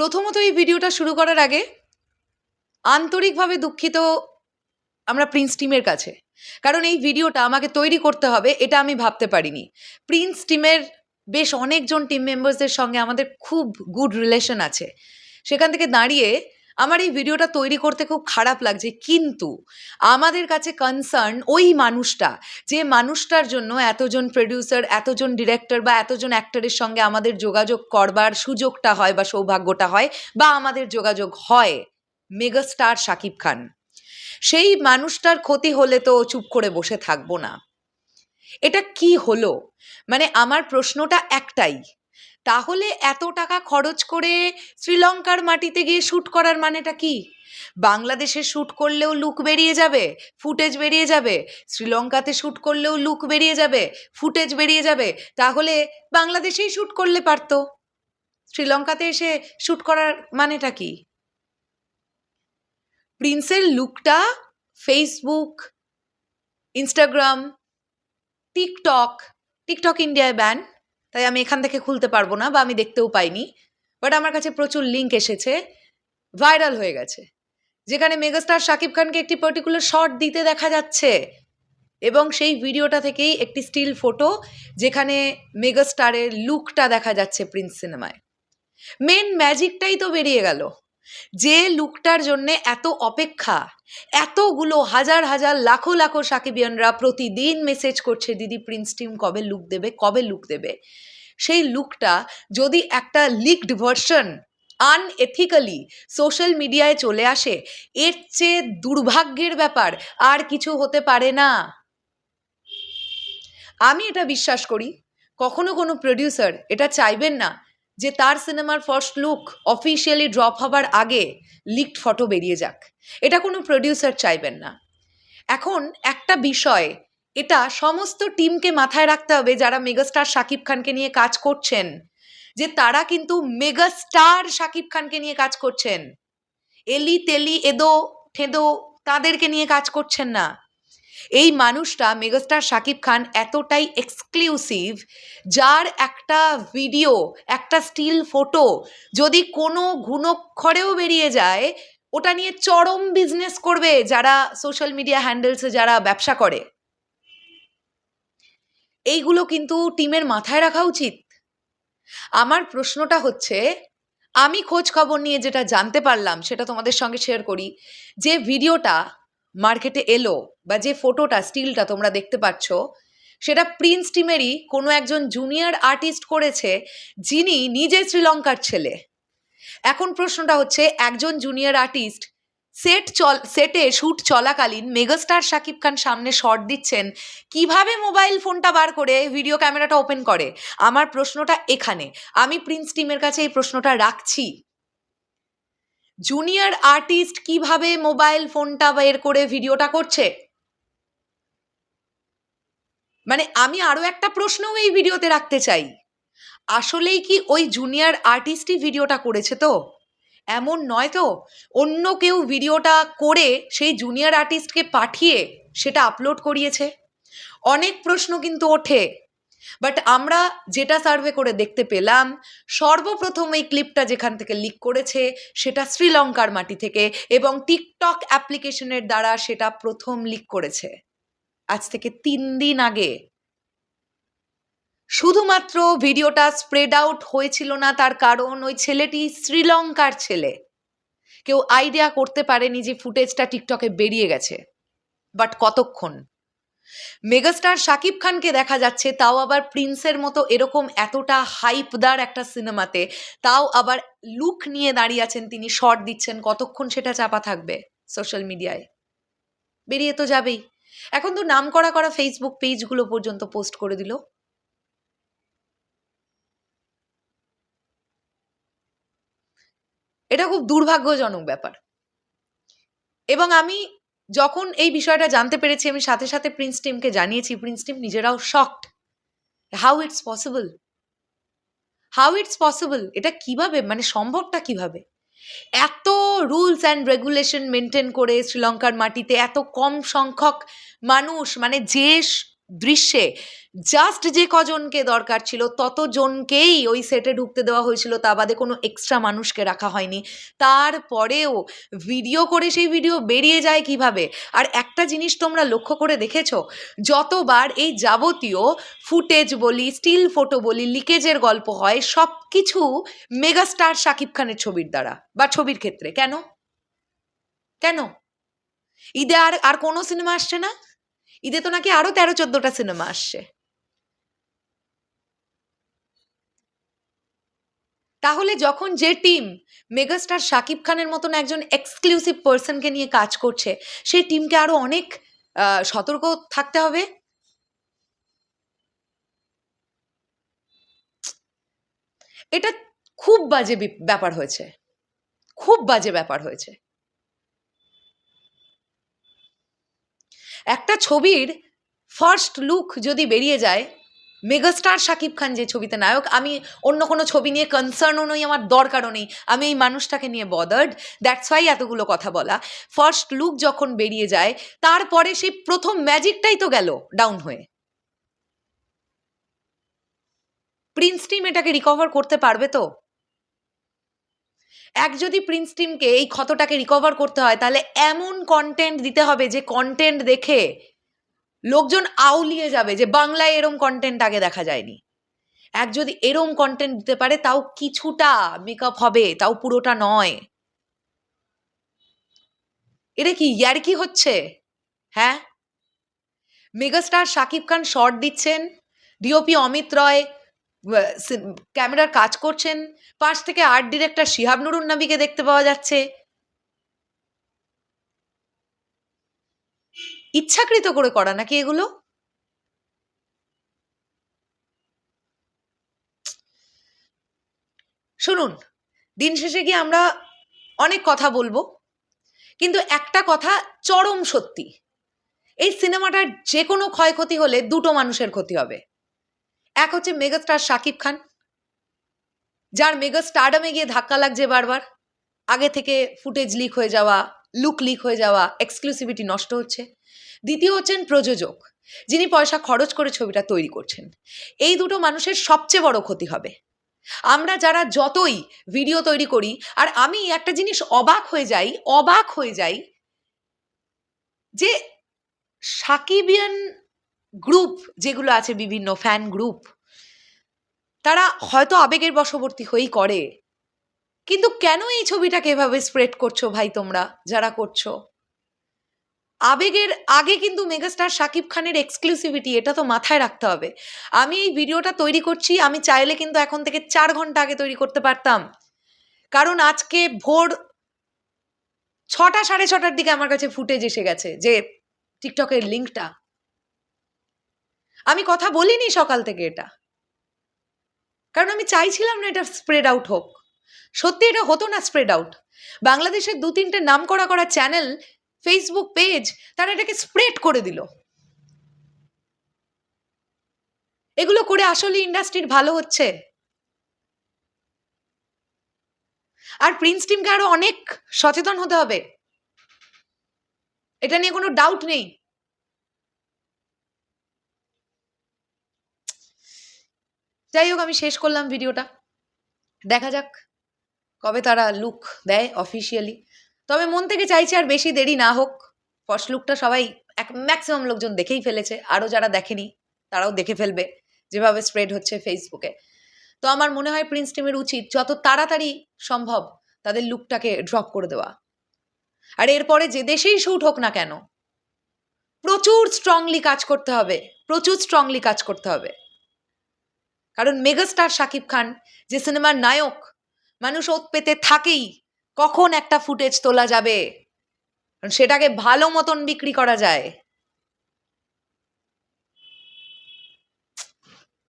প্রথমত এই ভিডিওটা শুরু করার আগে আন্তরিকভাবে দুঃখিত আমরা প্রিন্স টিমের কাছে। কারণ এই ভিডিওটা আমাকে তৈরি করতে হবে, এটা আমি ভাবতে পারিনি। প্রিন্স টিমের বেশ অনেকজন টিম মেম্বার্সদের সঙ্গে আমাদের খুব গুড রিলেশন আছে। সেখান থেকে দাঁড়িয়ে আমার এই ভিডিওটা তৈরি করতে খুব খারাপ লাগছে। কিন্তু আমাদের কাছে কনসার্ন ওই মানুষটা, যে মানুষটার জন্য এতজন প্রডিউসার এতজন ডিরেক্টর বা এতজন অ্যাক্টরের সঙ্গে আমাদের যোগাযোগ করবার সুযোগটা হয় বা সৌভাগ্যটা হয় বা আমাদের যোগাযোগ হয় মেগাস্টার শাকিব খান। সেই মানুষটার ক্ষতি হলে তো চুপ করে বসে থাকব না। এটা কি হলো? মানে আমার প্রশ্নটা একটাই তাহলে এত টাকা খরচ করে শ্রীলঙ্কার মাটিতে গিয়ে শ্যুট করার মানেটা কি? বাংলাদেশে শ্যুট করলেও লুক বেরিয়ে যাবে, ফুটেজ বেরিয়ে যাবে, শ্রীলঙ্কাতে শ্যুট করলেও লুক বেরিয়ে যাবে, ফুটেজ বেরিয়ে যাবে, তাহলে বাংলাদেশেই শ্যুট করলে পারতো। শ্রীলঙ্কাতে এসে শ্যুট করার মানেটা কি? প্রিন্সের লুকটা ফেসবুক, ইনস্টাগ্রাম, টিকটক টিকটক ইন্ডিয়ায় ব্যান। তাই আমি এখান থেকে খুলতে পারব না বা আমি দেখতেও পাইনি। বাট আমার কাছে প্রচুর লিঙ্ক এসেছে। ভাইরাল হয়ে গেছে। যেখানে মেগাস্টার শাকিব খানকে একটি পার্টিকুলার শট দিতে দেখা যাচ্ছে। এবং সেই ভিডিওটা থেকেই একটি স্টিল ফটো যেখানে মেগাস্টারের লুকটা দেখা যাচ্ছে প্রিন্স সিনেমায় মেন ম্যাজিকটাই তো বেরিয়ে গেল। যে লুকটার জন্যে এত অপেক্ষা, এতগুলো হাজার হাজার লাখো লাখো সাকিবিয়ানরা প্রতিদিন মেসেজ করছে, দিদি প্রিন্স টিম কবে লুক দেবে, কবে লুক দেবে? সেই লুকটা যদি একটা লিকড ভার্সন আনএথিক্যালি সোশ্যাল মিডিয়ায় চলে আসে, এর চেয়ে দুর্ভাগ্যের ব্যাপার আর কিছু হতে পারে না। আমি এটা বিশ্বাস করি, কখনো কোনো প্রডিউসার এটা চাইবেন না। যে তার সিনেমার ফার্স্ট লুক অফিসিয়ালি ড্রপ হবার আগে লিকড ফটো বেরিয়ে যাক। এটা কোনো প্রডিউসার চাইবেন না। এখন একটা বিষয়, এটা সমস্ত টিমকে মাথায় রাখতে হবে যারা মেগাস্টার শাকিব খানকে নিয়ে কাজ করছেন, যে তারা কিন্তু মেগাস্টার শাকিব খানকে নিয়ে কাজ করছেন। এলি তেলি এদো ঠেদো তাদেরকে নিয়ে কাজ করছেন না। এই মানুষটা মেগাস্টার শাকিব খান এতটাই এক্সক্লুসিভ যার একটা ভিডিও একটা স্টিল ফটো যদি কোনো ঘুণক্ষরেও বেরিয়ে যায়, ওটা নিয়ে চরম বিজনেস করবে যারা সোশ্যাল মিডিয়া হ্যান্ডেলসে যারা ব্যবসা করে। এইগুলো কিন্তু টিমের মাথায় রাখা উচিত। আমার প্রশ্নটা হচ্ছে, আমি খোঁজ খবর নিয়ে যেটা জানতে পারলাম, সেটা তোমাদের সঙ্গে শেয়ার করি, যে ভিডিওটা মার্কেটে এলো বা যে ফটোটা স্টিলটা তোমরা দেখতে পাচ্ছ, সেটা প্রিন্স টিমেরই কোনো একজন জুনিয়র আর্টিস্ট করেছে যিনি নিজে শ্রীলঙ্কার ছেলে। এখন প্রশ্নটা হচ্ছে, একজন জুনিয়র আর্টিস্ট সেট চল সেটে শ্যুট চলাকালীন মেগাস্টার শাকিব খান সামনে শট দিচ্ছেন, কীভাবে মোবাইল ফোনটা বার করে ভিডিও ক্যামেরাটা ওপেন করে? আমার প্রশ্নটা এখানে। আমি প্রিন্স টিমের কাছে এই প্রশ্নটা রাখছি। জুনিয়র আর্টিস্ট কীভাবে মোবাইল ফোনটা বের করে ভিডিওটা করছে? মানে আমি আরও একটা প্রশ্নও এই ভিডিওতে রাখতে চাই। আসলেই কি ওই জুনিয়র আর্টিস্টই ভিডিওটা করেছে তো? এমন নয় তো? অন্য কেউ ভিডিওটা করে সেই জুনিয়র আর্টিস্টকে পাঠিয়ে সেটা আপলোড করিয়েছে? অনেক প্রশ্ন কিন্তু ওঠে। বাট আমরা যেটা সার্ভে করে দেখতে পেলাম, সর্বপ্রথম এই ক্লিপটা যেখান থেকে লিক করেছে, সেটা শ্রীলঙ্কার মাটি থেকে এবং টিকটক অ্যাপ্লিকেশনের দ্বারা সেটা প্রথম লিক করেছে। আজ থেকে তিন দিন আগে। শুধুমাত্র ভিডিওটা স্প্রেড আউট হয়েছিল না, তার কারণ ওই ছেলেটি শ্রীলঙ্কার ছেলে। কেউ আইডিয়া করতে পারেনি যে ফুটেজটা টিকটকে বেরিয়ে গেছে। বাট কতক্ষণ? মেগাস্টার শাকিব খানকে দেখা যাচ্ছে, তাও আবার প্রিন্সের মতো এরকম এতটা হাইপদার একটা সিনেমাতে। তাও আবার লুক নিয়ে দাঁড়িয়ে আছেন তিনি শর্ট দিচ্ছেন, কতক্ষণ সেটা চাপা থাকবে সোশ্যাল মিডিয়ায় বেরিয়ে তো যাবেই। এখন তো নাম করা করা ফেসবুক পেজগুলো পর্যন্ত পোস্ট করে দিল। এটা খুব দুর্ভাগ্যজনক ব্যাপার। এবং আমি যখন এই বিষয়টা জানতে পেরেছি, আমি সাথে সাথে প্রিন্স টিমকে জানিয়েছি। প্রিন্স টিম নিজেরাও shocked how it's possible how it's possible এটা কীভাবে? মানে সম্ভবটা কীভাবে? এত রুলস অ্যান্ড রেগুলেশন মেনটেন করে শ্রীলঙ্কার মাটিতে এত কম সংখ্যক মানুষ মানে যে দৃশ্যে জাস্ট যে কজনকে দরকার ছিল, ততজনকেই ওই সেটে ঢুকতে দেওয়া হয়েছিল, তা বাদে কোনো এক্সট্রা মানুষকে রাখা হয়নি। তারপরেও ভিডিও করে সেই ভিডিও বেরিয়ে যায় কীভাবে? আর একটা জিনিস তোমরা লক্ষ্য করে দেখেছ, যতবার এই যাবতীয় ফুটেজ বলি স্টিল ফটো বলি লিকেজের গল্প হয় সব কিছু মেগাস্টার শাকিব খানের ছবির দ্বারা, বা ছবির ক্ষেত্রে। কেন? কেন? ঈদে আর আর কোনো সিনেমা আসছে না? ঈদে তো নাকি আরও তেরো, চোদ্দটা সিনেমা আসছে। তাহলে যখন যে টিম মেগাস্টার শাকিব খানের মতন একজন এক্সক্লুসিভ পার্সনকে নিয়ে কাজ করছে, সেই টিমকে আরও অনেক সতর্ক থাকতে হবে? এটা খুব বাজে ব্যাপার হয়েছে। খুব বাজে ব্যাপার হয়েছে। একটা ছবির ফার্স্ট লুক যদি বেরিয়ে যায় মেগাস্টার শাকিব খান যে ছবিতে নায়ক, আমি অন্য কোনো ছবি নিয়ে কনসার্নও নই, আমার দরকারও নেই, আমি এই মানুষটাকে নিয়ে বদার্ড দ্যাটস ওয়াই এতগুলো কথা বলা। ফার্স্ট লুক যখন বেরিয়ে যায়, তারপরে সেই প্রথম ম্যাজিকটাই তো গেল ডাউন হয়ে। প্রিন্স টিম এটাকে রিকভার করতে পারবে তো? এক যদি প্রিন্স টিমকে এই ক্ষতটাকে রিকভার করতে হয়, তাহলে এমন কন্টেন্ট দিতে হবে যে কন্টেন্ট দেখে লোকজন আউলিয়ে যাবে যে বাংলায় এরম কন্টেন্ট আগে দেখা যায়নি। এক যদি এরম কন্টেন্ট দিতে পারে, তাও কিছুটা মেকআপ হবে, তাও পুরোটা নয়। এটা কি ইয়ার্কি হচ্ছে? হ্যাঁ? মেগাস্টার শাকিব খান শর্ট দিচ্ছেন ডিওপি অমিত রয় ক্যামেরার কাজ করছেন, পাশ থেকে আর্ট ডিরেক্টর শিহাব নুরুন নবীকে দেখতে পাওয়া যাচ্ছে। ইচ্ছাকৃত করে করা নাকি এগুলো? শুনুন, দিন শেষে গিয়ে আমরা অনেক কথা বলব, কিন্তু একটা কথা চরম সত্যি, এই সিনেমাটার যে কোনো ক্ষয়ক্ষতি হলে দুটো মানুষের ক্ষতি হবে। এক হচ্ছে মেগাস্টার শাকিব খান, যার মেগা স্টারডামে গিয়ে ধাক্কা লাগছে বারবার। আগে থেকে ফুটেজ লিক হয়ে যাওয়া লুক লিক হয়ে যাওয়া এক্সক্লুসিভিটি নষ্ট হচ্ছে। দ্বিতীয় হচ্ছেন প্রযোজক, যিনি পয়সা খরচ করে ছবিটা তৈরি করছেন। এই দুটো মানুষের সবচেয়ে বড় ক্ষতি হবে। আমরা যারা যতই ভিডিও তৈরি করি, আর আমি একটা জিনিস অবাক হয়ে যাই, অবাক হয়ে যাই যে সাকিবিয়ান গ্রুপ যেগুলো আছে বিভিন্ন ফ্যান গ্রুপ তারা হয়তো আবেগের বশবর্তী হয়েই করে। কিন্তু কেন এই ছবিটাকে এভাবে স্প্রেড করছ ভাই তোমরা, যারা করছ? আবেগের আগে কিন্তু মেগাস্টার শাকিব খানের এক্সক্লুসিভিটি এটা তো মাথায় রাখতে হবে। আমি এই ভিডিওটা তৈরি করছি, আমি চাইলে কিন্তু এখন থেকে চার ঘণ্টা আগে তৈরি করতে পারতাম। কারণ আজকে ভোর ছটা, সাড়ে ছটার দিকে আমার কাছে ফুটেজ এসে গেছে যে টিকটকের লিঙ্কটা আমি কথা বলিনি সকাল থেকে এটা। কারণ আমি চাইছিলাম না এটা স্প্রেড আউট হোক। সত্যি এটা হতো না স্প্রেড আউট বাংলাদেশের দু তিনটে নাম করা করা চ্যানেল ফেসবুক পেজ তারা এটাকে স্প্রেড করে দিল। এগুলো করে আসলে ইন্ডাস্ট্রির ভালো হচ্ছে। আর প্রিন্স টিমকে আরও অনেক সচেতন হতে হবে। এটা নিয়ে কোনো ডাউট নেই। যাই হোক, আমি শেষ করলাম ভিডিওটা। দেখা যাক কবে তারা লুক দেয় অফিসিয়ালি তবে মন থেকে চাইছে আর বেশি দেরি না হোক। ফার্স্ট লুকটা সবাই এক ম্যাক্সিমাম লোকজন দেখেই ফেলেছে। আরও যারা দেখেনি, তারাও দেখে ফেলবে যেভাবে স্প্রেড হচ্ছে ফেসবুকে তো আমার মনে হয় প্রিন্স টিমের উচিত যত তাড়াতাড়ি সম্ভব তাদের লুকটাকে ড্রপ করে দেওয়া। আর এরপরে যে দেশেই শ্যুট হোক না কেন, প্রচুর স্ট্রংলি কাজ করতে হবে। প্রচুর স্ট্রংলি কাজ করতে হবে। কারণ মেগাস্টার শাকিব খান যে সিনেমার নায়ক, মানুষ ওত পেতে থাকেই, কখন একটা ফুটেজ তোলা যাবে? সেটাকে ভালো মতন বিক্রি করা যায়।